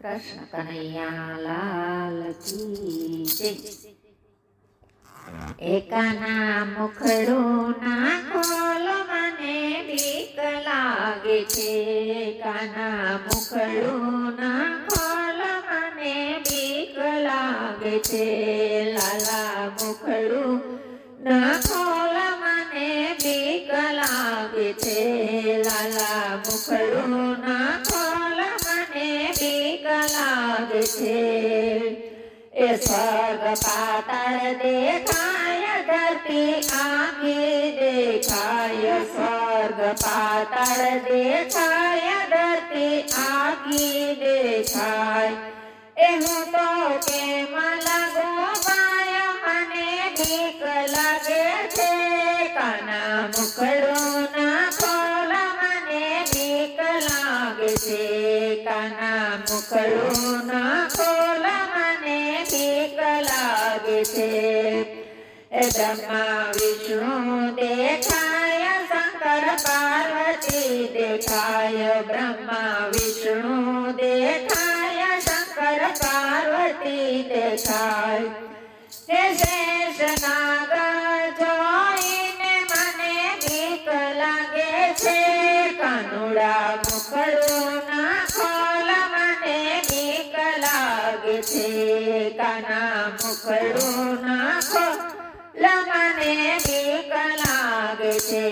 કૃષ્ણ કનૈયા લાલ કી જય એકાના મુખડું ના ખોલ મને બીક લાગે છે. એકાના મુખડું ના ખોલ મને બીક લાગે છે. લાલા મુખડું ના ખોલ મને બીક લાગે છે. લાલા મુખડું ના એ સ્વર્ગ પાતાળ દેખાય ધરતી આખી દેખાય સ્વર્ગ પાતાળ દેખાય ધરતી આખી દેખાય એ હું તો કેમ લાગો ભાય મને બીક લાગે છે કાના મુખડું ના ખોલ મને બીક લાગે છે કાના મુખડું છે. એ બ્રહ્મા વિષ્ણુ દેખાય શંકર પાર્વતી દેખાય. બ્રહ્મા વિષ્ણુ દેખાય શંકર પાર્વતી દેખાય. કાના મુખડું નાખો ખોલ મને બીક લાગે છે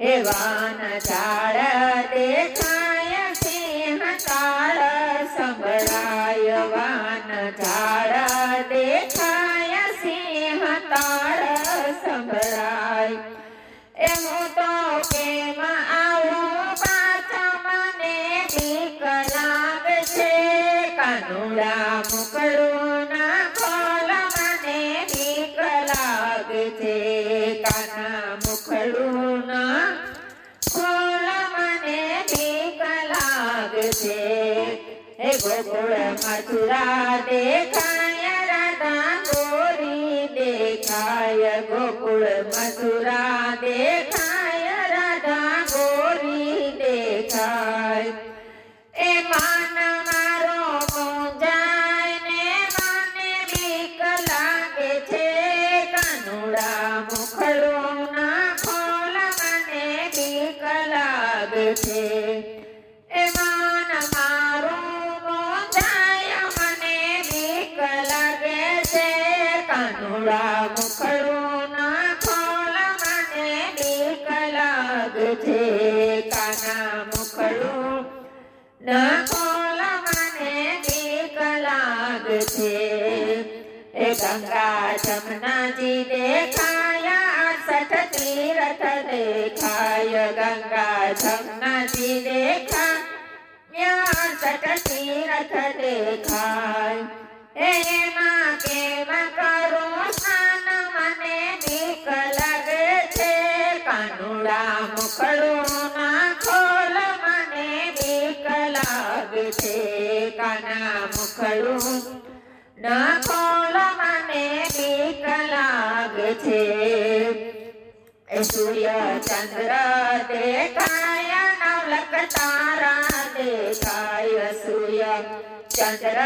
હે વાન ઝાડ દેખાય કાનુડા મુકડું ના ખોલ મને બીક લાગશે કાના મુખડું ના ખોલ મને બીક લાગશે હે ગોકુળ મથુરા દેખાય, રાધા ગોરી દેખાય. ગોકુળ મથુરા દેખાય, રાધા ગોરી દેખાય. એ માન લાગે છે એ માન મારો છે. કાનુડા મુખડું ના ખોલ છે. કાના મુખડું ના ખોલ મને બીક લાગે છે. એ ગંગા જમનાજી દેખાય દેખાય એમાં કેમ કરું મને બીક લાગે છે. કાનુડા મુખડું ના ખોલ, મને બીક છે. કાના મુખડું ના ખોલ, મને બીક છે. સૂર્ય ચંદ્ર દેખાય નવલક તારા દેખાય. ચંદ્ર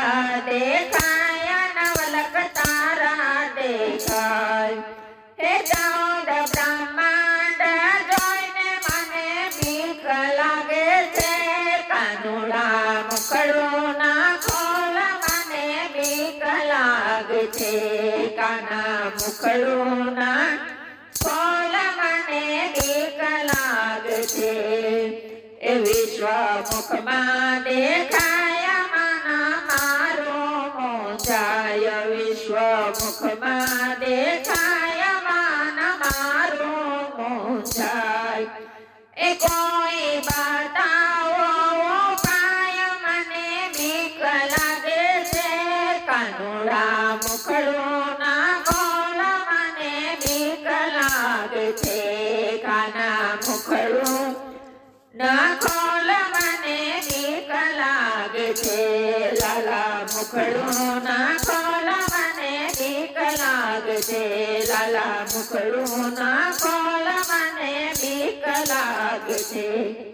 દેખાય નવલક તારા દેખાય હે ચૌદ બ્રહ્માંડ જોઈને મને બીક લાગે છે કાનુડા મુખડું ના ખોલ મને બીક લાગે છે કાના મુખડું ના ખોલ મને બીક લાગે છે એ વિશ્વ મુખમાં દેખાય કાના મુખડું ના ખોલ મને બીક લાગે છે લાલા મુખડું ના ખોલ મને બીક લાગે છે લાલા મુખડું ના ખોલ મને બીક લાગે છે.